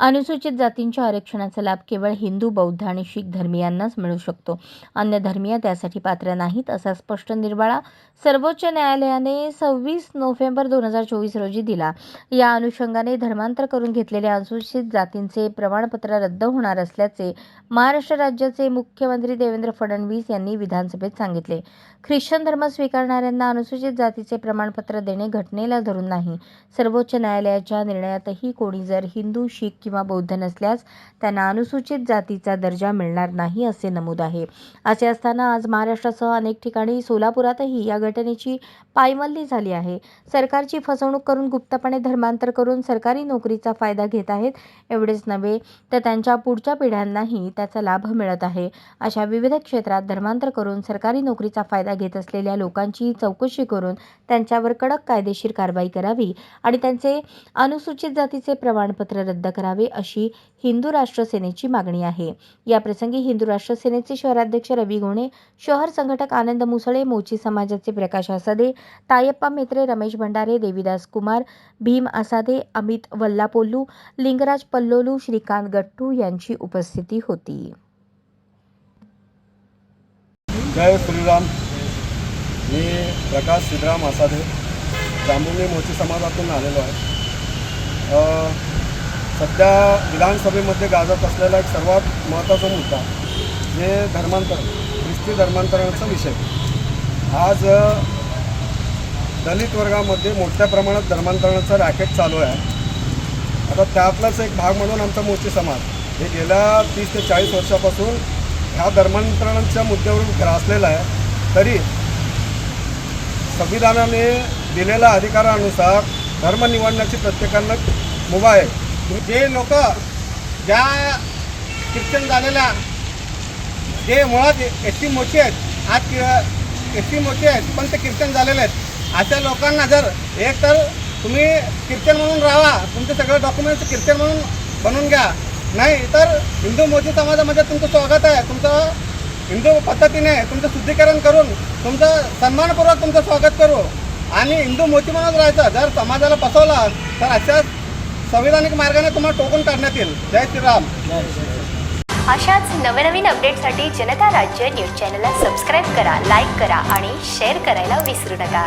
अनुसूचित जातींच्या आरक्षणाचा लाभ केवळ हिंदू बौद्ध आणि शीख धर्मियांनाच मिळू शकतो. अन्य धर्मीय त्यासाठी पात्र नाहीत असा स्पष्ट निर्वाळा सर्वोच्च न्यायालयाने सव्वीस नोव्हेंबर दोन हजार चोवीस रोजी दिला. या अनुषंगाने धर्मांतर करून घेतलेल्या अनुसूचित जातींचे प्रमाणपत्र रद्द होणार असल्याचे महाराष्ट्र राज्याचे मुख्यमंत्री देवेंद्र फडणवीस यांनी विधानसभेत सांगितले. ख्रिश्चन धर्म स्वीकारणाऱ्यांना अनुसूचित जातीचे प्रमाणपत्र देणे घटनेला धरून नाही. सर्वोच्च न्यायालयाच्या निर्णयातही कोणी जर हिंदू शीख किंवा बौद्ध नसल्यास त्यांना अनुसूचित जातीचा दर्जा मिळणार नाही असे नमूद आहे. असे असताना आज महाराष्ट्रासह अनेक ठिकाणी सोलापुरातही या घटनेची पायमल्ली झाली आहे. सरकारची फसवणूक करून गुप्तपणे धर्मांतर करून सरकारी नोकरीचा फायदा घेत आहेत एवढेच नव्हे तर त्यांच्या पुढच्या पिढ्यांनाही त्याचा लाभ मिळत आहे. अशा विविध क्षेत्रात धर्मांतर करून सरकारी नोकरीचा फायदा घेत असलेल्या लोकांची चौकशी करून त्यांच्यावर कडक कायदेशीर कारवाई करावी आणि त्यांचे अनुसूचित जातीचे प्रमाणपत्र रद्द करावे. अशी हिंदू राष्ट्र सेनेची मागणी आहे. याप्रसंगी हिंदू राष्ट्र सेनेचे शहराध्यक्ष रवी गोणे शहर संघटक आनंद मुसळे मोची समाजाचे प्रकाश आसादे तायप्पा मेत्रे रमेश भंडारे देवीदास कुमार भीम आसादे अमित वल्लापोल्लू लिंगराज पल्लोलू श्रीकांत गट्टू यांची उपस्थिती होती. जय श्रीराम. मी प्रकाश श्रीराम आसादे जांभुणी मोची समाजातून आलेलो आहे. सध्या विधानसभेमध्ये गाजत असलेला एक सर्वात महत्त्वाचा मुद्दा जे धर्मांतरण ख्रिस्ती धर्मांतरणाचा विषय. आज दलित वर्गामध्ये मोठ्या प्रमाणात धर्मांतरणाचं रॅकेट चालू आहे. आता त्यातलाच एक भाग म्हणून आमचा मोची समाज. हे गेल्या तीस ते चाळीस वर्षापासून ह्या धर्मांतरणाच्या मुद्द्यावरून ग्रासलेला आहे. तरी संविधानाने दिलेल्या अधिकारानुसार धर्म निवडण्याची प्रत्येकांना मुभा आहे. जे लोक ज्या ख्रिश्चन झालेल्या जे मुळात एस टी मोठी आहेत आज एस टी मोठी आहेत पण ते ख्रिश्चन झालेले आहेत अशा लोकांना जर एक तर तुम्ही ख्रिश्चन म्हणून राहा तुमचे सगळे डॉक्युमेंट्स ख्रिश्चन म्हणून बनवून घ्या. नाही तर हिंदू मोठी समाजामध्ये तुमचं स्वागत आहे तुमचं हिंदू पद्धतीने तुमचं शुद्धीकरण करून तुमचं सन्मानपूर्वक तुमचं स्वागत करू. आणि हिंदू मोती म्हणून राहायचं जर समाजाला फसवलं तर अशा संविधानिक मार्गाने तुम्हाला टोकून काढण्यात येईल. जय श्रीराम. अशाच नवनवीन अपडेटसाठी जनता राज्य न्यूज चॅनलला सबस्क्राईब करा लाईक करा आणि शेअर करायला विसरू नका.